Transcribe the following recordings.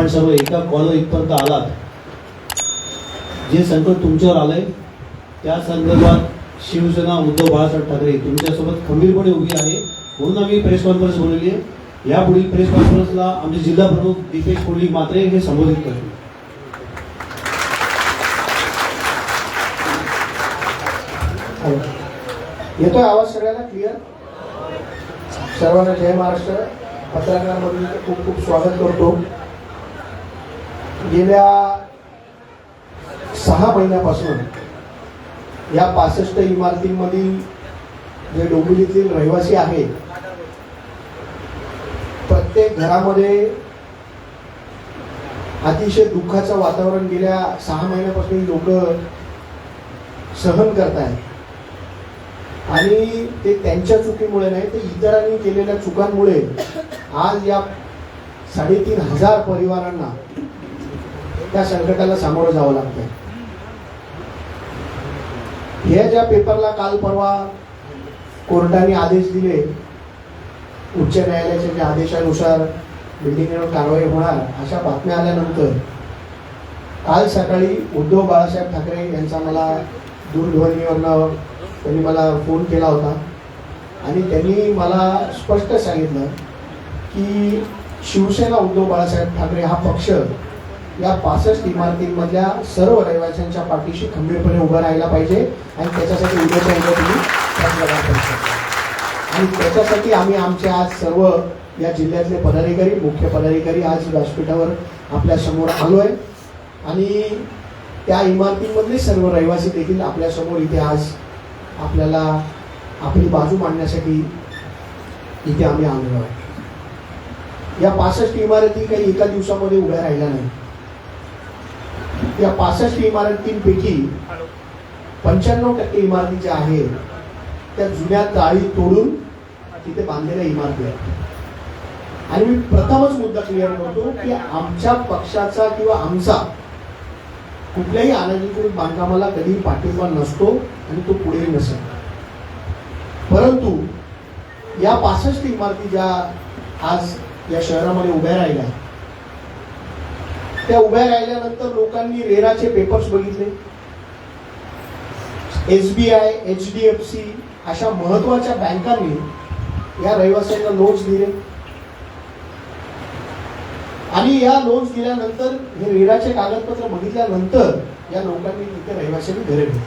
आपण सर्व एका कॉल इथपर्यंत आलात. जे संकट तुमच्यावर आलंय त्या संदर्भात शिवसेना उद्धव बाळासाहेब ठाकरे तुमच्यासोबत खंबीरपणे उभी आहे. म्हणून आम्ही प्रेस कॉन्फरन्स बोलवली आहे. यापुढील प्रेस कॉन्फरन्सला आमचे जिल्हा प्रमुख दीपेश कोहली मात्रे हे संबोधित करतील. येतोय आवाज सगळ्यांना क्लिअर सर्वांना जय महाराष्ट्र. पत्रकारांमधून खूप खूप स्वागत करतो. गेल्या सहा महिन्यापासून या पासष्ट इमारतींमधील जे डोंबिवलीतील रहिवासी आहेत प्रत्येक घरामध्ये अतिशय दुःखाचं वातावरण गेल्या सहा महिन्यापासून लोक सहन करत आहेत. आणि ते त्यांच्या चुकीमुळे नाही ते इतरांनी केलेल्या चुकांमुळे आज या साडेतीन हजार परिवारांना त्या संकटाला सामोरं जावं लागतंय. ह्या ज्या पेपरला काल परवा कोर्टाने आदेश दिले उच्च न्यायालयाच्या ज्या आदेशानुसार बिल्डिंगवर कारवाई होणार अशा बातम्या आल्यानंतर काल सकाळी उद्धव बाळासाहेब ठाकरे यांचा मला दूरध्वनीवरनं त्यांनी मला फोन केला होता. आणि त्यांनी मला स्पष्ट सांगितलं की शिवसेना उद्धव बाळासाहेब ठाकरे हा पक्ष या पासष्ट इमारतींमधल्या सर्व रहिवाशांच्या पाठीशी खंबीरपणे उभं राहायला पाहिजे आणि त्याच्यासाठी उद्याच्या उद्या तुम्ही आणि त्याच्यासाठी आम्ही आमचे आज सर्व या जिल्ह्यातले पदाधिकारी मुख्य पदाधिकारी आज व्यासपीठावर आपल्यासमोर आहे आणि त्या इमारतीमधले सर्व रहिवासी देखील आपल्यासमोर इथे आज आपल्याला आपली बाजू मांडण्यासाठी इथे आम्ही आलेलो आहे या पासष्ट इमारती काही एका दिवसामध्ये उभ्या राहिल्या नाही या पासष्ट इमारतींपैकी पंच्याण्णव टक्के इमारती ज्या आहेत त्या जुन्या जाळी तोडून तिथे बांधलेल्या इमारती आहेत. आणि मी प्रथमच मुद्दा क्लिअर करतो की आमच्या पक्षाचा किंवा आमचा कुठल्याही अनधिकृत बांधकामाला कधी पाठिंबा नसतो आणि तो पुढे नसेल. परंतु या पासष्ट इमारती ज्या आज या शहरामध्ये उभ्या राहिल्या त्या उभ्या राहिल्यानंतर लोकांनी रेराचे पेपर्स बघितले. S B I H D F C अशा महत्त्वाच्या बँकांनी या रहिवाशांना लोन्स दिले. आणि या लोन्स दिल्यानंतर हे रेराचे कागदपत्र बघितल्यानंतर या लोकांनी तिथे रहिवाशांनी घरे घेतली.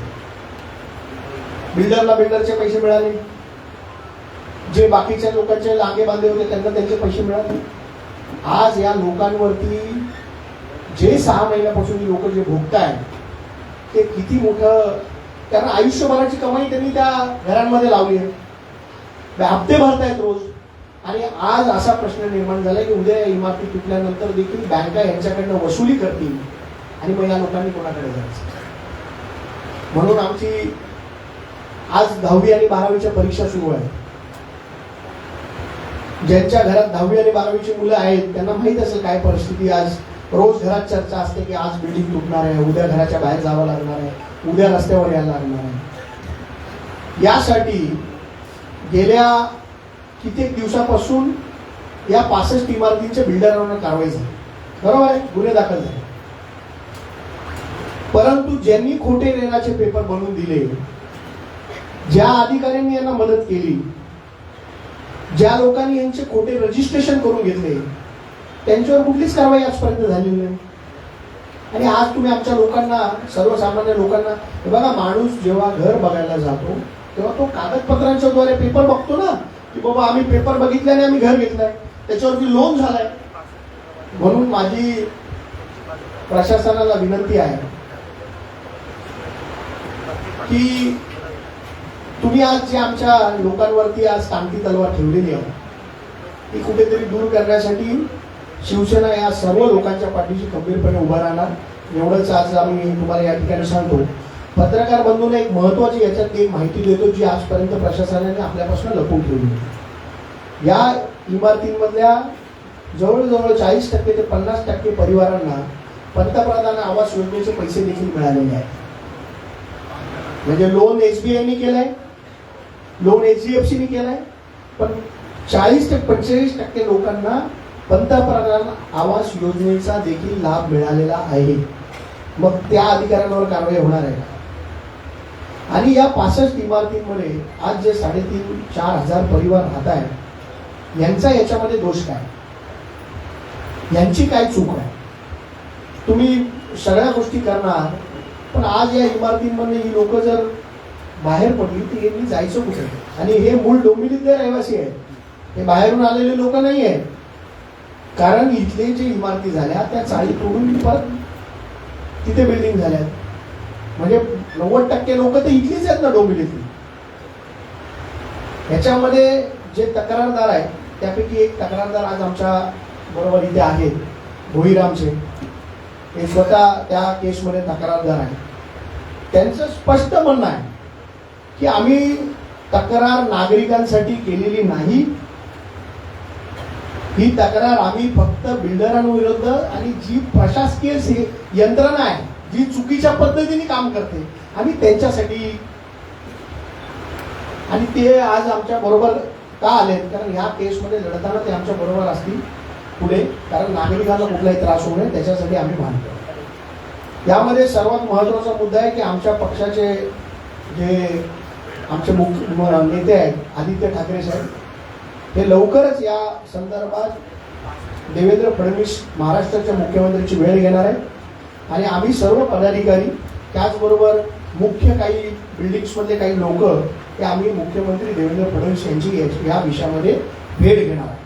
बिल्डरला बिल्डरचे पैसे मिळाले. जे बाकीच्या लोकांचे लागे बांधे होते त्यांना त्यांचे पैसे मिळाले. आज या लोकांवरती जे सहा महिन्यापासून ही लोक जे भोगताय ते किती मोठं कारण आयुष्यभराची कमाई त्यांनी त्या घरांमध्ये लावली आहे. म्हणजे हप्ते भरतायत रोज. आणि आज असा प्रश्न निर्माण झाला की उद्या या इमारती तुटल्यानंतर देखील बँका यांच्याकडनं वसुली करतील आणि मग या लोकांनी कोणाकडे जायचं? म्हणून आमची आज दहावी आणि बारावीच्या परीक्षा सुरू आहे ज्यांच्या घरात दहावी आणि बारावीची मुलं आहेत त्यांना माहीत असेल काय परिस्थिती आज रोज घरात चर्चा असते की आज बिल्डिंग तुटणार आहे उद्या घराच्या बाहेर जावं लागणार आहे उद्या रस्त्यावर यायला लागणार आहे. यासाठी गेल्या कित्येक दिवसापासून या पासष्ट इमारतींच्या बिल्डरांना कारवाई झाली. बरोबर आहे? गुन्हे दाखल झाले. परंतु ज्यांनी खोटे रेनाचे पेपर बनवून दिले ज्या अधिकाऱ्यांनी यांना मदत केली ज्या लोकांनी यांचे खोटे रजिस्ट्रेशन करून घेतले त्यांच्यावर कुठलीच कारवाई आजपर्यंत झालेली नाही. आणि आज तुम्ही आमच्या लोकांना सर्वसामान्य लोकांना हे बघा माणूस जेव्हा घर बघायला जातो तेव्हा तो कागदपत्रांच्या द्वारे पेपर बघतो ना की बाबा आम्ही पेपर बघितल्याने आम्ही घर घेतलंय. त्याच्यावरती लोन झालाय. म्हणून माझी प्रशासनाला विनंती आहे की तुम्ही आज जे आमच्या लोकांवरती आज तांती तलवार ठेवलेली आहे ती कुठेतरी दूर करण्यासाठी शिवसेना या सर्व लोकांच्या पाठीशी खंबीरपणे उभा राहणार. एवढंच आज आम्ही तुम्हाला या ठिकाणी सांगतो. पत्रकार बंधूने एक महत्वाची याच्यात एक माहिती देतो जी आजपर्यंत प्रशासनाने आपल्यापासून लपवून ठेवली. होती. या इमारतींमधल्या जवळजवळ चाळीस टक्के ते पन्नास टक्के परिवारांना पंतप्रधान आवास योजनेचे पैसे देखील मिळालेले आहेत. म्हणजे लोन एस बी एसबीआयने केलंय लोन एच डी एफ सीने केलंय पण चाळीस ते पंचेचाळीस टक्के लोकांना पंतप्रधान आवास योजनेचा देखील लाभ मिळालेला आहे. मग त्या अधिकाऱ्यांवर कारवाई होणार आहे आणि या पासष्ट इमारतींमध्ये आज जे साडेतीन चार हजार परिवार राहत आहेत यांचा याच्यामध्ये दोष काय? यांची काय चूक आहे? तुम्ही सगळ्या गोष्टी करणार पण आज या इमारतींमध्ये ही लोक जर बाहेर पडली तर यांनी जायचं कुठे? आणि हे मूळ डोंबिवलीतले रहिवासी आहेत. हे बाहेरून आलेले लोक नाही आहेत. कारण इथले जे इमारती झाल्या त्या चाळी तोडून परत तिथे बिल्डिंग झाल्या. म्हणजे नव्वद टक्के लोक तर इथलीच आहेत ना डोंबिवलीतली. ह्याच्यामध्ये जे तक्रारदार आहेत त्यापैकी एक तक्रारदार आज आमच्या बरोबर इथे आहेत भोईरामचे. हे स्वतः त्या केसमध्ये तक्रारदार आहेत. त्यांचं स्पष्ट म्हणणं आहे की आम्ही तक्रार नागरिकांसाठी केलेली नाही ही तक्रार आम्ही फक्त बिल्डरांविरुद्ध आणि जी प्रशासकीय यंत्रणा आहे जी चुकीच्या पद्धतीने काम करते आम्ही त्यांच्यासाठी आणि ते आज आमच्या बरोबर का आले कारण ह्या केसमध्ये लढताना ते आमच्या बरोबर असतील पुढे. कारण नागरिकांना कुठलाही त्रास होऊ नये त्याच्यासाठी आम्ही मानतो यामध्ये सर्वात महत्त्वाचा मुद्दा आहे की आमच्या पक्षाचे जे आमचे मुख्य नेते आहेत आदित्य ठाकरे साहेब हे लवकरच या संदर्भात देवेंद्र फडणवीस महाराष्ट्राच्या मुख्यमंत्र्यांची वेळ घेणार आहे आणि आम्ही सर्व पदाधिकारी त्याचबरोबर मुख्य काही बिल्डिंग्समधले काही लोक हे आम्ही मुख्यमंत्री देवेंद्र फडणवीस यांची या- विषयामध्ये भेट घेणार आहे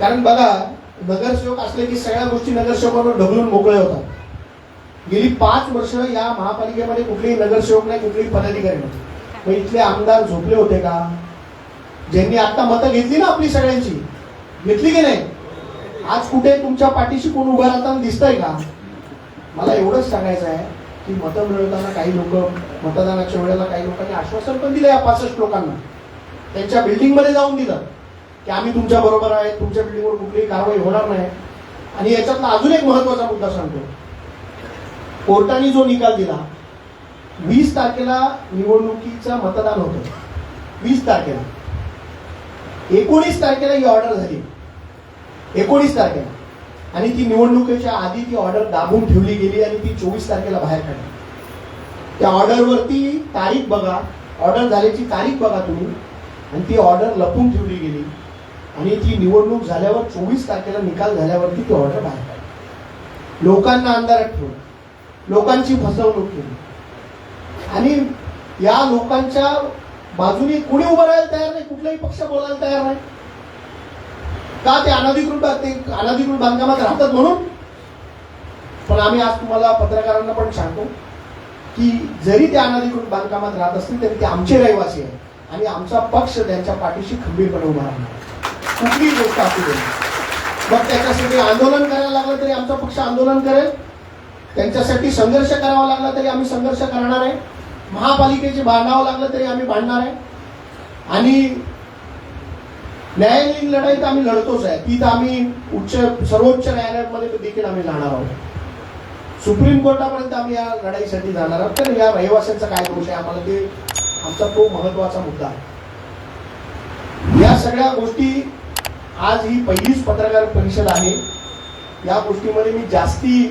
कारण बघा नगरसेवक असले की सगळ्या गोष्टी नगरसेवकांवर ढगलून मोकळे होतात. गेली पाच वर्ष या महापालिकेमध्ये कुठलेही नगरसेवक नाही कुठलेही पदाधिकारी नव्हते मग इथले आमदार झोपले होते का? ज्यांनी आता मतं घेतली ना आपली सगळ्यांची? घेतली की नाही? आज कुठे तुमच्या पाठीशी कोण उभा राहताना दिसतंय का? मला एवढंच सांगायचं आहे की मतं मिळवताना काही लोक मतदानाच्या वेळेला काही लोकांनी आश्वासन पण दिलं या पासष्ट लोकांना. त्यांच्या बिल्डिंगमध्ये जाऊन दिलं की आम्ही तुमच्या बरोबर आहे तुमच्या बिल्डिंगवर कुठलीही कारवाई होणार नाही. आणि याच्यातला अजून एक महत्त्वाचा मुद्दा सांगतो. कोर्टाने जो निकाल दिला वीस तारखेला निवडणुकीचं मतदान होतं. वीस तारखेला. एकोणीस तारखेला ही ऑर्डर झाली. एकोणीस तारखेला. आणि ती निवडणुकीच्या आधी ती ऑर्डर दाबून ठेवली गेली आणि ती चोवीस तारखेला बाहेर काढली. त्या ऑर्डरवरती तारीख बघा. ऑर्डर झाल्याची तारीख बघा तुम्ही. आणि ती ऑर्डर लपून ठेवली गेली. आणि ती निवडणूक झाल्यावर चोवीस तारखेला निकाल झाल्यावरती ती ऑर्डर बाहेर काढली. लोकांना अंधारात ठेवलं. लोकांची फसवणूक केली. आणि या लोकांच्या बाजूने कुणी उभं राहायला तयार नाही कुठलाही पक्ष बोलायला तयार नाही. का ते अनधिकृत अनाधिकृत ते अनधिकृत बांधकामात राहतात म्हणून? पण आम्ही आज तुम्हाला पत्रकारांना पण सांगतो की जरी ते अनधिकृत बांधकामात राहत असतील तरी ते आमचे रहिवासी आहेत. आणि आमचा पक्ष त्यांच्या पाठीशी खंबीरपणे उभा राहणार कुठलीही गोष्ट असू दे. मग त्याच्यासाठी आंदोलन करायला लागलं तरी आमचा पक्ष आंदोलन करेल. त्यांच्यासाठी संघर्ष करावा लागला तरी आम्ही संघर्ष करणार आहे. महापालिकेचे भांडावं लागलं तरी आम्ही भांडणार आहे. आणि न्यायालयीन लढाई तर आम्ही लढतोच आहे. ती तर आम्ही उच्च सर्वोच्च न्यायालयामध्ये देखील आम्ही जाणार आहोत. सुप्रीम कोर्टापर्यंत आम्ही या लढाईसाठी जाणार आहोत. तर या रहिवाशांचा काय दोष आहे? आम्हाला ते आमचा तो महत्त्वाचा मुद्दा आहे. या सगळ्या गोष्टी आज ही पहिलीच पत्रकार परिषद आहे. या गोष्टीमध्ये मी जास्ती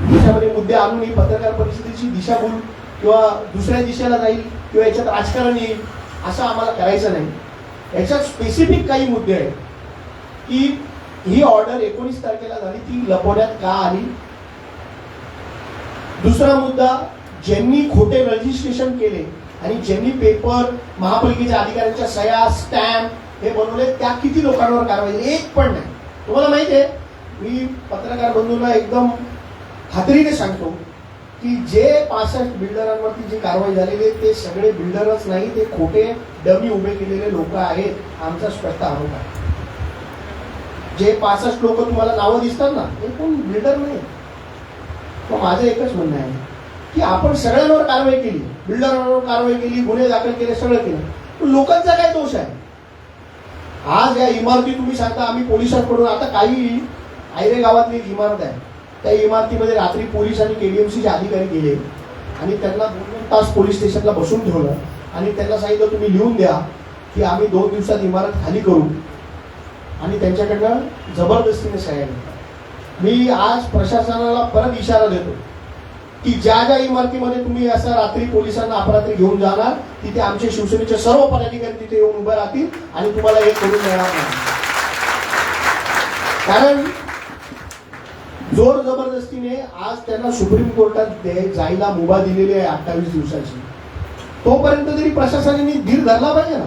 त्याच्यामध्ये मुद्दे आणून ही पत्रकार परिषदेची दिशाभूल किंवा दुसऱ्या दिशेला जाईल किंवा याच्यात राजकारण येईल असं आम्हाला करायचं नाही. याच्यात स्पेसिफिक काही मुद्दे आहेत. की ही ऑर्डर एकोणीस तारखेला झाली ती लपवण्यात का आली? दुसरा मुद्दा ज्यांनी खोटे रजिस्ट्रेशन केले आणि ज्यांनी पेपर महापालिकेच्या अधिकाऱ्यांच्या सह्या स्टॅम्प हे बनवले त्या किती लोकांवर कारवाई झाली? एक पण नाही. तुम्हाला माहिती आहे मी पत्रकार बंधूंना एकदम खात्रीने सांगतो. की जे पासष्ट बिल्डरांवरती जी कारवाई झालेली आहे ते सगळे बिल्डरच नाही ते खोटे डमी उभे केलेले लोक आहेत आमचा स्पष्ट आरोप आहे. जे पासष्ट लोक तुम्हाला नावं दिसतात ना ते कोण? बिल्डर नाही. मग माझं एकच म्हणणं आहे की आपण सगळ्यांवर कारवाई केली बिल्डरांवर कारवाई केली गुन्हे दाखल केले सगळं केलं. पण लोकांचा काय दोष आहे? आज या इमारती तुम्ही सांगता आम्ही पोलिसांकडून आता काही आयरे गावातली इमारत आहे. त्या इमारतीमध्ये रात्री पोलीस आणि केडीएमसीचे अधिकारी गेले. आणि त्यांना दोन दोन तास पोलीस स्टेशनला बसून ठेवलं. आणि त्यांना सांगितलं तुम्ही लिहून द्या की आम्ही दोन दिवसात इमारत खाली करू. आणि त्यांच्याकडनं जबरदस्तीने सह्या मी आज प्रशासनाला परत इशारा देतो की ज्या ज्या इमारतीमध्ये तुम्ही असं रात्री पोलिसांना अपरात्री घेऊन जाणार तिथे आमचे शिवसेनेचे सर्व पदाधिकारी तिथे येऊन उभे राहतील आणि तुम्हाला हे करून मिळणार नाही. कारण जोर जबरदस्तीने आज त्यांना सुप्रीम कोर्टात जायला मुभा दिलेली आहे अठ्ठावीस दिवसाची. तोपर्यंत तरी प्रशासनाने धीर धरला पाहिजे ना.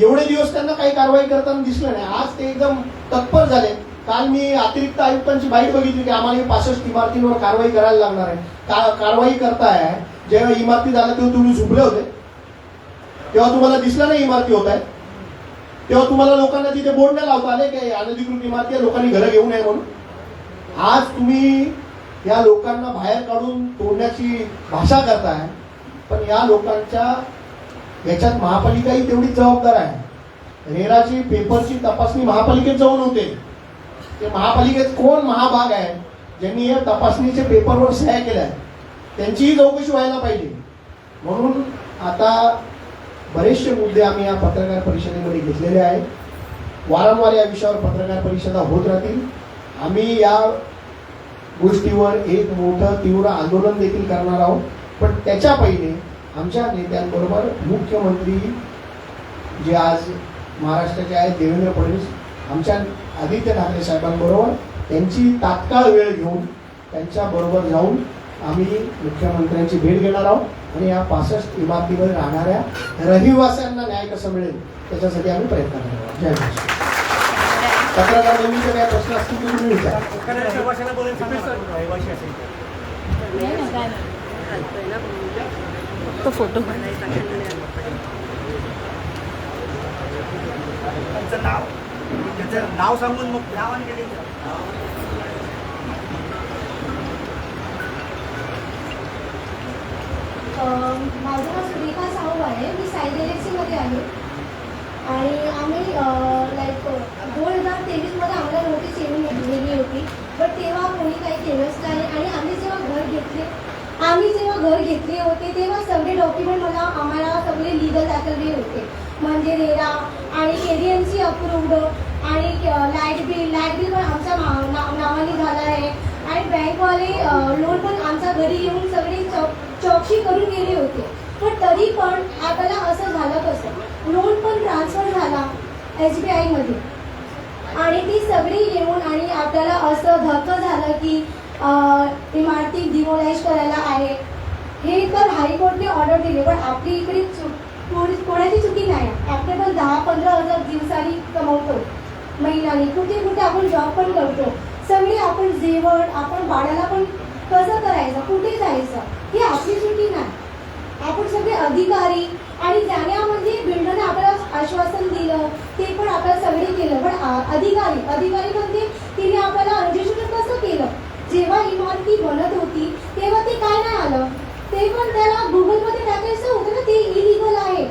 एवढे दिवस त्यांना काही कारवाई करताना दिसलं नाही. आज ते एकदम तत्पर झाले. काल मी अतिरिक्त आयुक्तांची बाईट बघितली की आम्हाला हे पासष्ट इमारतींवर कारवाई करायला लागणार आहे. का कारवाई करताय. जेव्हा इमारती झाल्या तेव्हा तुम्ही झुपले होते. तेव्हा तुम्हाला दिसलं नाही इमारती होत आहे तेव्हा तुम्हाला लोकांना तिथे बोर्ड नाही लावता आले की अनधिकृत इमारती आहे, लोकांनी घरं घेऊ नये म्हणून. आज तुम्ही या लोकांना बाहेर काढून तोडण्याची भाषा करताय पण या लोकांच्या याच्यात महापालिकाही तेवढीच जबाबदार आहे. रेराची पेपरची तपासणी महापालिकेत जाऊन होते. ते महापालिकेत कोण महाभाग आहे ज्यांनी या तपासणीचे पेपरवर सह्या केल्या त्यांचीही चौकशी व्हायला पाहिजे. म्हणून आता बरेचसे मुद्दे आम्ही या पत्रकार परिषदेमध्ये घेतलेले आहेत. वारंवार या विषयावर पत्रकार परिषदा होत राहतील. आम्ही या गोष्टीवर एक मोठं तीव्र आंदोलन देखील करणार आहोत. पण त्याच्या पहिले आमच्या नेत्यांबरोबर मुख्यमंत्री जे आज महाराष्ट्राचे आहेत देवेंद्र फडणवीस आमच्या आदित्य ठाकरे साहेबांबरोबर त्यांची तात्काळ वेळ घेऊन त्यांच्याबरोबर जाऊन आम्ही मुख्यमंत्र्यांची भेट घेणार आहोत. आणि या पासष्ट इमारतीमध्ये राहणाऱ्या रहिवाशांना न्याय कसं मिळेल त्याच्यासाठी आम्ही प्रयत्न करणार आहोत. जय महाराष्ट्र. पत्रकार नेहमीचे काय प्रश्न असतील ते तुम्ही विचारा. तो फोटो. त्यांचं नाव. त्याचं नाव सांगून मग नाव आणि माझं नाव सुरेखा साहू आहे. मी साई गॅलेक्सीमध्ये आहे. आणि आम्ही लाईक दोन हजार तेवीसमध्ये आम्हाला नोटीस येऊन गेली होती. पण तेव्हा कोणी काही केलंच नाही. आणि आम्ही जेव्हा घर घेतले आम्ही जेव्हा घर घेतले होते तेव्हा सगळे डॉक्युमेंट मला आम्हाला सगळे लिगल दाखवले होते. म्हणजे रेरा आणि केडीएमसी अप्रूव्ड आणि लाइट बिल लाइट बिल पण आमच्या नाव- ना नावाने झालं आहे. आणि बँकवाले लोन पण आमच्या घरी येऊन सगळे चौक चौकशी करून गेले होते. पण तरी पण आपल्याला असं झालं कसं? लोन पण ट्रान्सफर झाला एस बी आयमध्ये आणि ती सगळी येऊन आणि आपल्याला असं धक्क झालं की इमारती डिमोलाइज करायला आहे. हे तर हायकोर्टने ऑर्डर दिली पण आपली इकडे कोणी- कोणाची चुकी नाही. आपले पण दहा पंधरा हजार दिवसांनी कमवतो. महिन्याने. कुठे कुठे आपण जॉब पण करतो. सगळे आपण जेवण आपण बाळाला पण कसं करायचं? कुठे जायचं? ही आपली चुकी नाही. आपण सगळे अधिकारी आणि जाण्यामध्ये बिल्डरने आपल्याला आश्वासन दिलं ते पण आपल्याला सगळे केलं. पण आ- अधिकारी अधिकारी म्हणजे तिने आपल्याला रजिस्ट्रेशन कसं केलं? जेव्हा इमारती बनत होती तेव्हा ते काय नाही आलं? ते पण त्याला गुगलमध्ये टाकायचं होतं ना ते इलिगल आहे.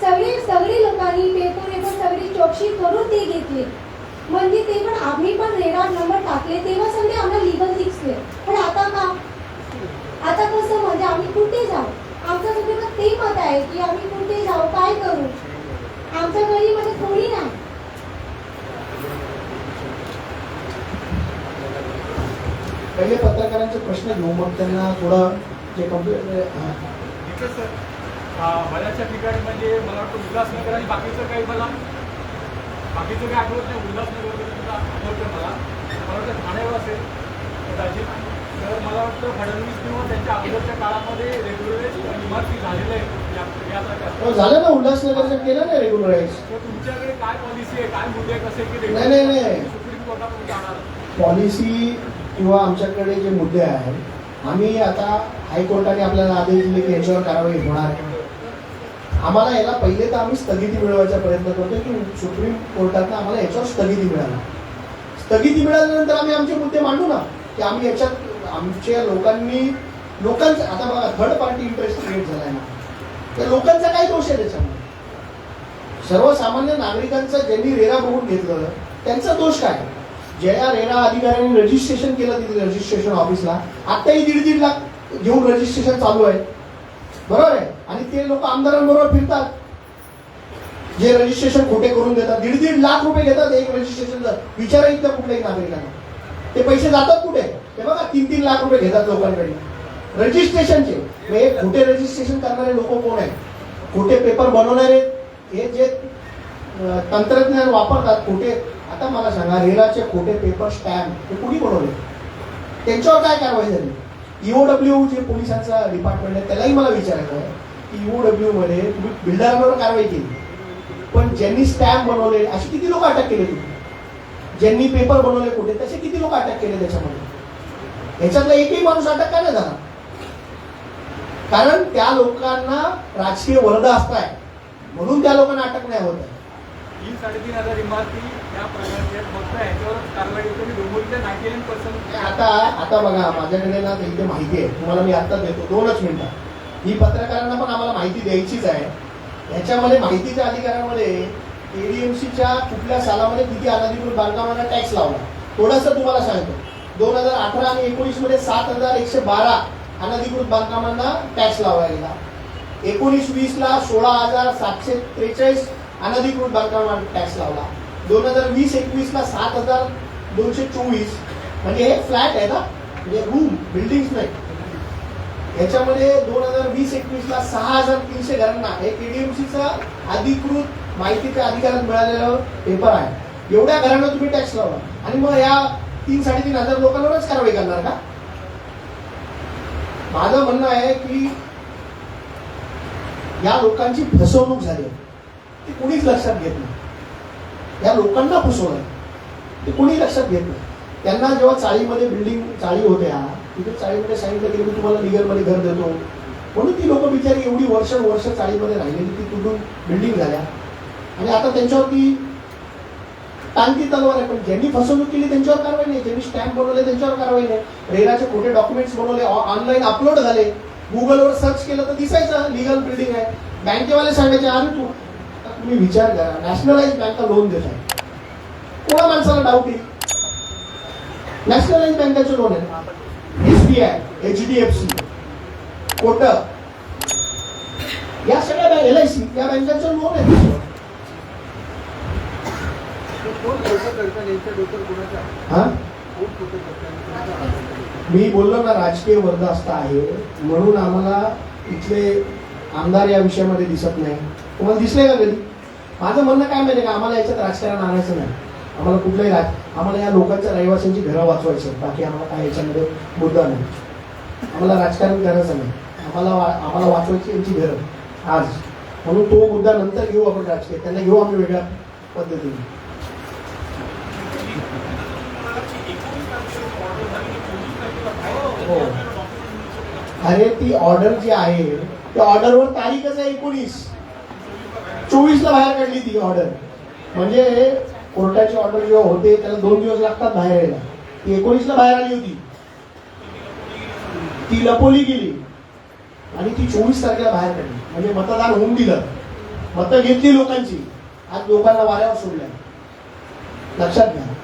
सगळे सगळे लोकांनी पेपर वेपर सगळी चौकशी करून ते घेतले. म्हणजे ते पण आम्ही पण रेडार नंबर टाकले तेव्हा सगळे आम्हाला लिगल दिसले. पण आता का? आता कसं म्हणजे आम्ही कुठे जाऊ? आमचं सगळं ते मत आहे की आम्ही कुठे जाऊ. काय करू? आमच्या घरी म्हणजे कोणी नाही. पहिले पत्रकारांचे प्रश्न घेऊ मग त्यांना थोडं जे बऱ्याचशा ठिकाणी म्हणजे मला वाटतं उल्हासनगर आणि बाकीचं काही मला बाकीचं काही आठवत नाही उल्हासनगर वगैरे सुद्धा आठवतं मला. मला वाटतं ठाण्यावर असेल कदाचित. तर मला वाटतं फडणवीस किंवा त्यांच्या अगोदरच्या काळामध्ये रेग्युलर इमारती झालेल्या आहेत या- या प्रकारच्या हो, झालं ना उल्हासनगरचं केलं ना रेग्युलराईज तर तुमच्याकडे काय पॉलिसी आहे? काय मुद्दे कसे की नाही, नाही, नाही. सुप्रीम कोर्टामध्ये जाणार? पॉलिसी किंवा आमच्याकडे जे मुद्दे आहेत आम्ही आता हायकोर्टाने आपल्याला आदेश दिले की याच्यावर कारवाई होणार आहे. आम्हाला याला पहिले तर आम्ही स्थगिती मिळवायचा प्रयत्न करतो की सुप्रीम कोर्टातनं आम्हाला याच्यावर स्थगिती मिळाली. स्थगिती मिळाल्यानंतर आम्ही आमचे मुद्दे मांडू ना की आम्ही याच्यात आमच्या लोकांनी लोकांचं आता बघा थर्ड पार्टी इंटरेस्ट क्रिएट झालाय ना. त्या लोकांचा काय दोष आहे त्याच्यामध्ये? सर्वसामान्य नागरिकांचा ज्यांनी रेरा बघून घेतलं त्यांचा दोष काय? ज्या रेरा अधिकाऱ्यांनी रजिस्ट्रेशन केलं तिथे रजिस्ट्रेशन ऑफिसला आत्ताही दीड दीड लाख घेऊन रजिस्ट्रेशन चालू आहे. बरोबर आहे? आणि ते लोक आमदारांबरोबर फिरतात. जे रजिस्ट्रेशन खोटे करून देतात. दीड दीड लाख रुपये घेतात एक रजिस्ट्रेशन विचारा इथं कुठल्याही नागरिकांना. ते पैसे जातात कुठे? ते बघा तीन तीन लाख रुपये घेतात लोकांकडे. रजिस्ट्रेशनचे म्हणजे हे खोटे रजिस्ट्रेशन करणारे लोक कोण आहेत? खोटे पेपर बनवणारे हे जे तंत्रज्ञान वापरतात खोटे आता मला सांगा रेलाचे खोटे पेपर स्टॅम्प हे कुणी बनवले? त्यांच्यावर काय कारवाई झाली? ईओडब्ल्यू जे पोलिसांचा डिपार्टमेंट आहे त्यालाही मला विचारायचं आहे की ईओडब्ल्यू मध्ये तुम्ही बिल्डरांवर कारवाई केली. पण ज्यांनी स्टॅम्प बनवले असे किती लोक अटक केले तुम्ही ज्यांनी पेपर बनवले कुठे तसे किती लोक अटक केले त्याच्यामध्ये? ह्याच्यातला एकही माणूस अटक का नाही झाला? कारण त्या लोकांना राजकीय वरद असताय म्हणून त्या लोकांना अटक नाही होत आहे. तीन साडेतीन हजार इमारती या प्रकारच्या आहेत. फक्त ह्याच्यावरच कारवाई होते आणि डोंबिवलीच्या नाईन्टी नाईन पर्सेंट आता आता बघा माझ्याकडे ना इथे माहिती आहे. तुम्हाला मी आता देतो दोनच मिनिटं. ही पत्रकारांना पण आम्हाला माहिती द्यायचीच आहे. ह्याच्यामध्ये माहितीच्या अधिकारामध्ये एडीएमसीच्या कुठल्या सालामध्ये किती अनधिकृत बांधकामांना टॅक्स लावला? थोडंसं तुम्हाला सांगतो. दोन हजार अठरा आणि एकोणीसमध्ये सात हजार एकशे बारा अनधिकृत बांधकामांना टॅक्स लावला गेला. एकोणीस वीस ला सोळा हजार सातशे त्रेचाळीस अनधिकृत बांधकामांना टॅक्स लावला. दोन हजार वीस एकवीस ला सात हजार दोनशे चोवीस. म्हणजे हे फ्लॅट आहे ना? म्हणजे रूम बिल्डिंग नाही. याच्यामध्ये दोन हजार वीस एकवीस ला सहा हजार तीनशे घरांना हे केडीएमसीचा अधिकृत माहितीच्या अधिकारात मिळालेलं पेपर आहे. एवढ्या घरांना तुम्ही टॅक्स लावा. आणि मग या तीन साडेतीन हजार लोकांवरच कारवाई करणार का? माझं म्हणणं आहे की या लोकांची फसवणूक झाली ती कुणीच लक्षात घेत नाही. या लोकांना फसवलं ते कुणी लक्षात घेत नाही. त्यांना जेव्हा चाळीमध्ये बिल्डिंग चाळी होत्या तिथे चाळीमध्ये सांगितलं की मी तुम्हाला लिगलमध्ये घर देतो. म्हणून ती लोक बिचारी एवढी वर्ष वर्ष चाळीमध्ये राहिलेली ती तुटून बिल्डिंग झाल्या. आणि आता त्यांच्यावरती टांगती तलवार आहे. पण ज्यांनी फसवणूक केली त्यांच्यावर कारवाई नाही. ज्यांनी स्टॅम्प बनवले त्यांच्यावर कारवाई नाही. रेराचे खोटे डॉक्युमेंट्स बनवले ऑनलाईन अपलोड झाले. गुगलवर सर्च केलं तर दिसायचं लिगल बिल्डिंग आहे. बँकेवाले सांगायचे अरे तू तुम्ही विचार करा. नॅशनलाइज बँका लोन देत आहे कोणा माणसाला डाऊट येईल नॅशनलाइज बँकेचे लोन आहे. SBI H D F C Kotak. या सगळ्या एल आय सी या बँकांचं लोन आहे कोण खोटं करतात यांच्या डोक्यात कोणाच्या हा? मी बोललो ना राजकीय वर्धास्त आहे. म्हणून आम्हाला इथले आमदार या विषयामध्ये दिसत नाही. तुम्हाला दिसले का कधी? माझं म्हणणं काय माहिती का? आम्हाला याच्यात राजकारण आणायचं नाही. आम्हाला कुठलंही राज आम्हाला या लोकांच्या रहिवाशांची घरं वाचवायची. बाकी आम्हाला काय याच्यामध्ये मुद्दा नाही. आम्हाला राजकारण करायचं नाही. आम्हाला वा- आम्हाला वाचवायची यांची घरं. आज. म्हणून तो मुद्दा नंतर घेऊ आपण राजकीय. त्यांना घेऊ आम्ही वेगळ्या पद्धतीने. हो. अरे ती ऑर्डर जी आहे त्या ऑर्डरवर तारीखच आहे एकोणीस. चोवीस ला बाहेर काढली ती ऑर्डर म्हणजे कोर्टाची ऑर्डर जेव्हा होते त्याला दोन दिवस लागतात बाहेर यायला. ती एकोणीस ला बाहेर आली होती. ती लपवली गेली. आणि ती चोवीस तारखेला बाहेर काढली. म्हणजे मतदान होऊन दिलं. मतं घेतली लोकांची. आज लोकांना वाऱ्यावर सोडल्या. लक्षात घ्या.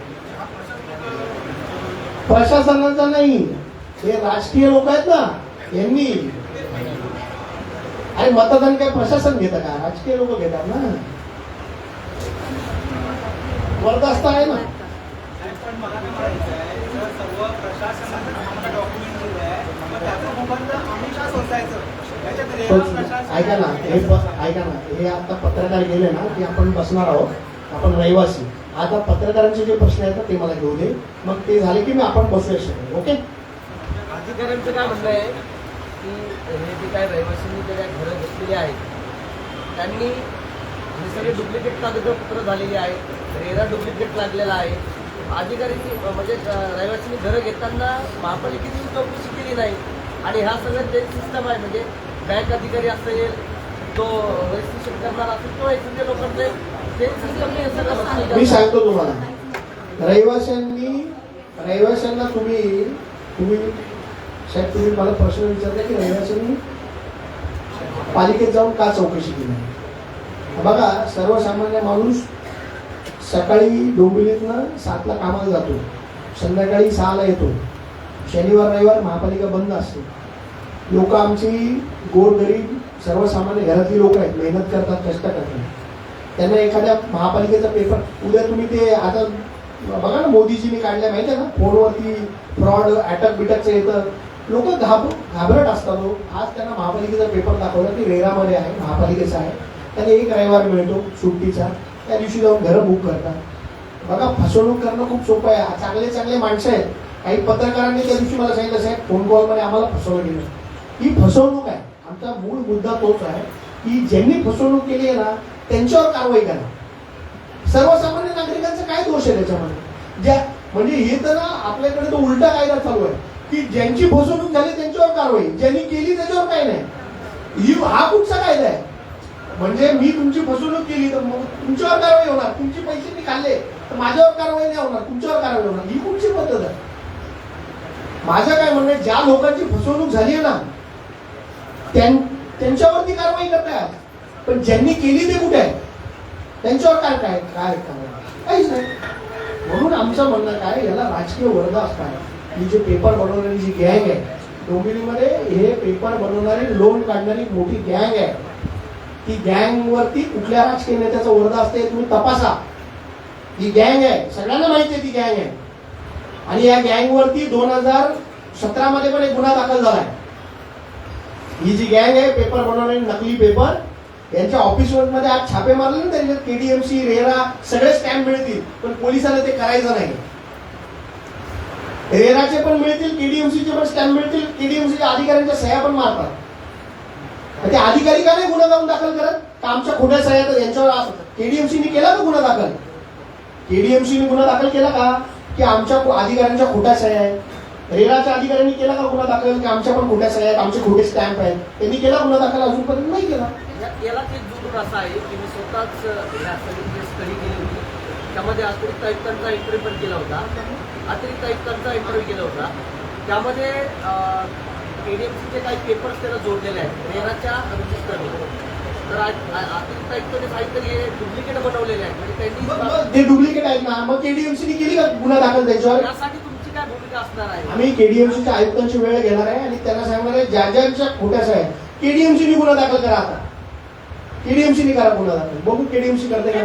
प्रशासनाचा नाही. हे राजकीय लोक आहेत ना यांनी आणि मतदान काय प्रशासन घेतं का? राजकीय लोक घेतात ना. वरदास्त आहे ना. ऐका ना हे ऐका ना हे आता पत्रकार गेले ना की आपण बसणार आहोत आपण रहिवासी. आता पत्रकारांचे जे प्रश्न आहेत ना ते मला घेऊ दे. मग ते झाले की मी आपण बसूया सगळे ओके? अधिकाऱ्यांचं काय म्हणणं आहे की हे जे काय रहिवासींनी जे काय घरं घेतलेली आहेत त्यांनी हे सगळे डुप्लिकेट कागदपत्र झालेली आहेत रेरा डुप्लिकेट लागलेला आहे. अधिकाऱ्यांनी म्हणजे अं, रहिवासींनी घरं घेताना महापालिकेची चौकशी केली नाही. आणि हा सगळं ते सिस्टम आहे म्हणजे बँक अधिकारी असेल तो रजिस्ट्रेशन करणार असेल किंवा इथले लोकांचे ते सिस्टम हे मी सांगतो तुम्हाला. रहिवाशांनी रहिवाशांना तुम्ही तुम्ही साहेब तुम्ही मला प्रश्न विचारला की रहिवाशांनी पालिकेत जाऊन का चौकशी केली बघा सर्वसामान्य माणूस सकाळी डोंबिवलीतनं सातला कामाला जातो संध्याकाळी सहाला येतो शनिवार रविवार महापालिका बंद असते. लोक आमची गोरगरीब सर्वसामान्य घरातली लोक आहेत मेहनत करतात कष्ट करतात. त्यांना एखाद्या महापालिकेचा पेपर उद्या तुम्ही ते आता बघा ना मोदीजीनी काढल्या माहिती आहे ना? फोनवरती फ्रॉड अटक बिटकचं येतं. लोक घाब घाबरट असतात हो. आज त्यांना महापालिकेचा पेपर दाखवला की रेरामध्ये आहे महापालिकेचा आहे. त्यांना एक रविवार मिळतो सुट्टीचा. त्या दिवशी जाऊन घरं बुक करतात. बघा फसवणूक करणं खूप सोपं आहे. चांगले चांगले माणसं आहेत. काही पत्रकारांनी त्या दिवशी मला सांगितलं साहेब फोन कॉलमध्ये आम्हाला फसवलं गेलं. ही फसवणूक आहे. आमचा मूळ मुद्दा तोच आहे की ज्यांनी फसवणूक केली आहे ना त्यांच्यावर कारवाई करा. सर्वसामान्य नागरिकांचा काय दोष आहे त्याच्यामध्ये? ज्या म्हणजे हे तर ना आपल्याकडे तो उलटा कायदा चालू आहे. की ज्यांची फसवणूक झाली त्यांच्यावर कारवाई. ज्यांनी केली त्याच्यावर काही नाही. ही हा कुठचा कायदा आहे? म्हणजे मी तुमची फसवणूक केली तर मग तुमच्यावर कारवाई होणार. तुमचे पैसे मी खाल्ले तर माझ्यावर कारवाई नाही होणार. तुमच्यावर कारवाई होणार. ही कुठची पद्धत आहे? माझं काय म्हणणं आहे, ज्या लोकांची फसवणूक झाली आहे ना त्यां- त्यांच्यावरती कारवाई करताय पण ज्यांनी केली ते कुठे आहे? त्यांच्यावर काय काय काय काहीच नाही. म्हणून आमचं म्हणणं काय याला राजकीय वर्ग असणार ही जे पेपर बनवणारी जी गँग आहे डोंबिवलीमध्ये हे पेपर बनवणारी लोन काढणारी मोठी गँग आहे. ती गँगवरती कुठल्या राजकीय नेत्याचा वर्धा असते तुम्ही तपासा. ही गँग आहे. सगळ्यांना माहिती आहे ती गँग आहे. आणि या गँगवरती दोन हजार सतरामध्ये पण एक गुन्हा दाखल झाला आहे ही जी गँग आहे पेपर बनवणारी नकली पेपर यांच्या ऑफिसमध्ये आज छापे मारले ना त्यांच्यात केडीएमसी रेरा सगळे स्टॅम्प मिळतील. पण पोलिसांना ते करायचं नाही. रेराचे पण मिळतील केडीएमसीचे पण स्टॅम्प मिळतील केडीएमसीच्या अधिकाऱ्यांच्या सह्या पण मारतात. म्हणजे ते अधिकारी का नाही गुन्हा जाऊन दाखल करत का आमच्या खोट्या सह्या तर यांच्यावर केडीएमसीने केला का गुन्हा दाखल? केडीएमसीने गुन्हा दाखल केला का? की आमच्या अधिकाऱ्यांच्या खोट्या सह्या आहेत. रेराच्या अधिकाऱ्यांनी केला का गुन्हा दाखल? की आमच्या पण खोट्या सह्या आहेत आमचे खोटे स्टॅम्प आहेत. त्यांनी केला गुन्हा दाखल? अजूनपर्यंत नाही केला. असा आहे. की मी स्वतःच स्टडी केली होती. त्यामध्ये अतिरिक्त आयुक्तांचा पण केला होता. अतिरिक्त आयुक्तांचा इंटरव्ह्यू केला होता. त्यामध्ये एडीएमसीचे काही पेपर्स त्याला जोडलेले आहेत. रेराच्या रजिस्टरने तर अतिरिक्त आयुक्तांनी सांगितलं की हे डुप्लिकेट बनवलेले आहेत. म्हणजे त्यांनी ते डुप्लिकेट आहेत ना. मग केडीएमसीने केली का गुन्हा दाखल त्याच्यावर? यासाठी तुमची काय भूमिका असणार आहे? आम्ही केडीएमसीच्या आयुक्तांची वेळ घेणार आहे आणि त्यांना सांगणार आहे ज्या ज्यांच्या खोट्या सह्या आहेत केडीएमसीने गुन्हा दाखल करा आता. केडीएमसीने करा गुन्हा दाखल. बघू केडीएमसी करते का.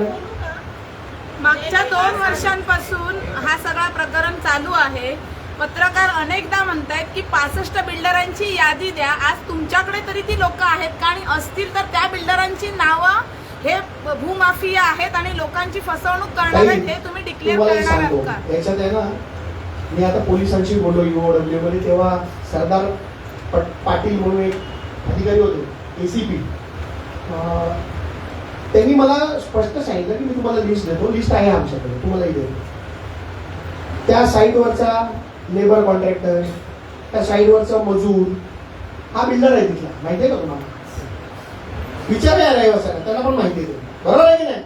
मागच्या दोन वर्षांपासून हा सगळा प्रकरण चालू आहे. पत्रकार अनेकदा म्हणतायत की पासष्ट बिल्डरांची यादी द्या. आज तुमच्याकडे तरी ती लोक आहेत का? आणि असतील तर त्या बिल्डरांची नावं हे भूमाफिया आहेत आणि लोकांची फसवणूक करणार आहेत हे तुम्ही डिक्लेअर करणार आहात का? याच्यात आहे ना मी आता पोलिसांशी बोललो युओडब्ल्यू मध्ये तेव्हा सरदार पट- पाटील म्हणून एक अधिकारी होते एसीपी त्यांनी मला स्पष्ट सांगितलं की मी तुम्हाला लिस्ट देतो. लिस्ट आहे आमच्याकडे. तुम्हालाही देतो. त्या साईटवरचा लेबर कॉन्ट्रॅक्टर त्या साईटवरचा मजूर हा बिल्डर आहे तिथला. माहिती आहे का तुम्हाला? विचार आहे रहिवासाला. त्याला पण माहिती आहे. बरोबर आहे की नाही?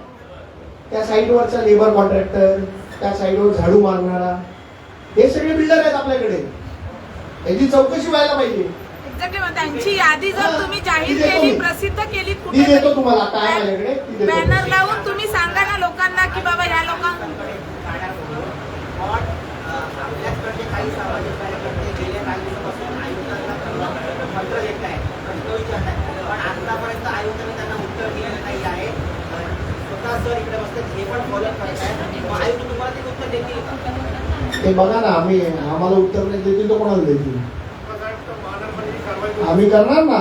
त्या साईडवरचा लेबर कॉन्ट्रॅक्टर त्या साईडवर झाडू मारणारा हे सगळे बिल्डर आहेत आपल्याकडे. याची चौकशी व्हायला पाहिजे. एक्झॅक्टली त्यांची यादी जर तुम्ही जाहीर केली प्रसिद्ध केली देतो तुम्हाला आता आहे माझ्याकडे देतो बॅनर लावून तुम्ही सांगा ना लोकांना की बाबा ह्या लोकांना आपल्याकडे काही सामाजिक कार्यकर्ते गेल्या काही दिवसापासून आयुक्तांना पत्र देत आहे प्रश्न विचारत आहे पण आतापर्यंत आयुक्तांनी त्यांना उत्तर दिलेलं नाही आहे स्वतः सर इकडे बसतात हे पण फॉलो करत आहे आयुक्त तुम्हाला ते उत्तर देतील ते बघा ना आम्ही आम्हाला उत्तर नाही देतील तर कोणाला देतील? आम्ही करणार ना?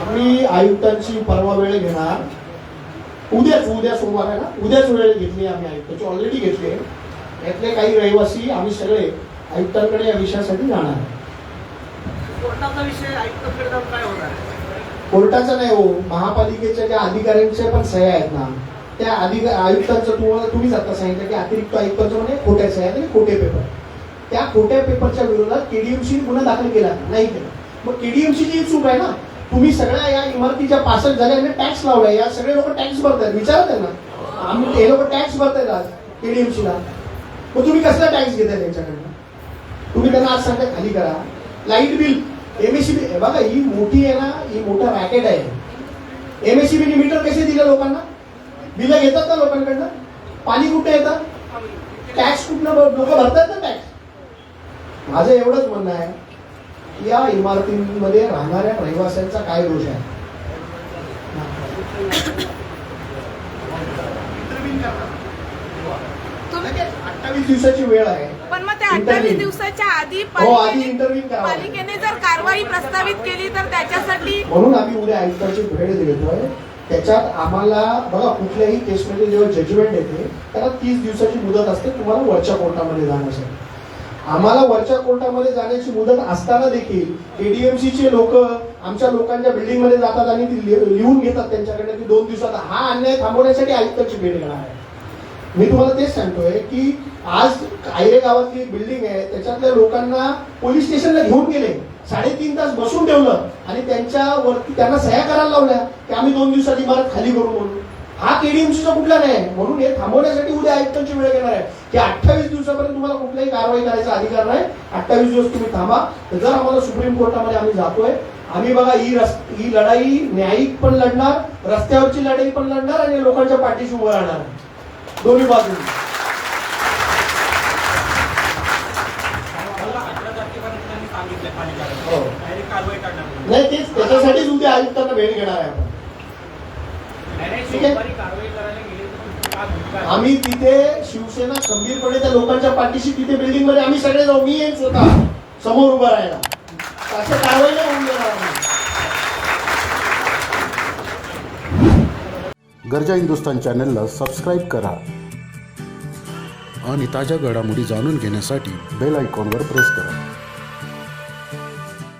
आम्ही आयुक्तांची परवा वेळ घेणार. उद्याच उद्या सोमवार आहे ना? उद्याच वेळ घेतली आम्ही आयुक्ताची. ऑलरेडी घेतली आहे. यातले काही रहिवासी आम्ही सगळे आयुक्तांकडे या विषयासाठी जाणार. कोर्टाचा विषय आयुक्तांकडे जाऊन काय होणार? कोर्टाचं नाही हो महापालिकेच्या ज्या अधिकाऱ्यांच्या पण सह्या आहेत ना त्या अधिका आयुक्तांचं तुम्हाला तुम्हीच आता सांगितलं की अतिरिक्त आयुक्तांचं म्हणजे खोट्या सह्या आणि खोटे पेपर त्या खोट्या पेपरच्या विरोधात केडीएमसी गुन्हा दाखल केला. नाही केला. मग केडीएमसीची चूक आहे ना. तुम्ही सगळ्या या इमारतीच्या पासष्ट झाल्याने टॅक्स लावलाय. या सगळे लोक टॅक्स भरतात विचारा त्यांना. आम्ही हे लोक टॅक्स भरतात आज केडीएमसीला मग तुम्ही कसला टॅक्स घेताय त्यांच्याकडनं? तुम्ही त्यांना आज सांगता खाली करा. लाइट बिल एमएससीबी बघा ही मोठी आहे ना ही मोठा रॅकेट आहे. एमएससीबीने मीटर कसे दिले लोकांना? बिलं घेतात ना लोकांकडनं? पाणी कुठे येतं? टॅक्स कुठनं लोक भरतात ना टॅक्स माझं एवढंच म्हणणं आहे की या इमारतींमध्ये राहणाऱ्या रहिवाशांचा काय दोष आहे? अठ्ठावीस दिवसाची वेळ आहे. पण मग त्या अठ्ठावीस दिवसाच्या आधी हो आधी इंटरव्ह्यू पालिकेने जर कारवाई प्रस्तावित केली तर त्याच्यासाठी म्हणून आम्ही उद्या आयुक्ताची भेट देतोय. त्याच्यात आम्हाला बघा कुठल्याही केसमध्ये जेव्हा जजमेंट येते त्याला तीस दिवसाची मुदत असते. तुम्हाला वरच्या कोर्टामध्ये जाण्यासाठी. आम्हाला वरच्या कोर्टामध्ये जाण्याची मुदत असताना देखील एडीएमसीचे लोक आमच्या लोकांच्या बिल्डिंगमध्ये जातात आणि ती लिहून घेतात त्यांच्याकडे की दोन दिवसात हा अन्याय थांबवण्यासाठी आयुक्ताची भेट घेणार आहे. मी तुम्हाला तेच सांगतोय की आज कायरे गावातली बिल्डिंग आहे त्याच्यातल्या लोकांना पोलीस स्टेशनला घेऊन गेले साडेतीन तास बसून ठेवलं आणि त्यांच्यावरती त्यांना सह्या करायला लावल्या की आम्ही दोन दिवसात इमारत खाली करू म्हणून. हा केडीएमसीचा कुठला नाही म्हणून हे थांबवण्यासाठी उद्या आयुक्तांची वेळ घेणार आहे. की अठ्ठावीस दिवसापर्यंत तुम्हाला कुठल्याही कारवाई करायचा अधिकार नाही. अठ्ठावीस दिवस तुम्ही थांबा. तर जर आम्हाला सुप्रीम कोर्टामध्ये आम्ही जातोय आम्ही बघा ही रस ही लढाई न्यायिक पण लढणार रस्त्यावरची लढाई पण लढणार आणि लोकांच्या पाठीशी उभं राहणार. दोन्ही सांगितलं हो. नाही. तेच त्याच्यासाठीच उद्या आयुक्तांना भेट घेणार आहे आपण. ठीक आहे. आम्ही तिथे शिवसेना खंबीरपणे त्या लोकांच्या पाठीशी तिथे बिल्डिंगमध्ये आम्ही सगळे जाऊ. मी येईन स्वतः. समोर उभा राहायला. असं कारवाई नाही होऊन देणार आम्ही. गरजा हिंदुस्तान चॅनलला सबस्क्राईब करा. आणि ताज्या घडामोडी जाणून घेण्यासाठी बेल आयकॉनवर प्रेस करा.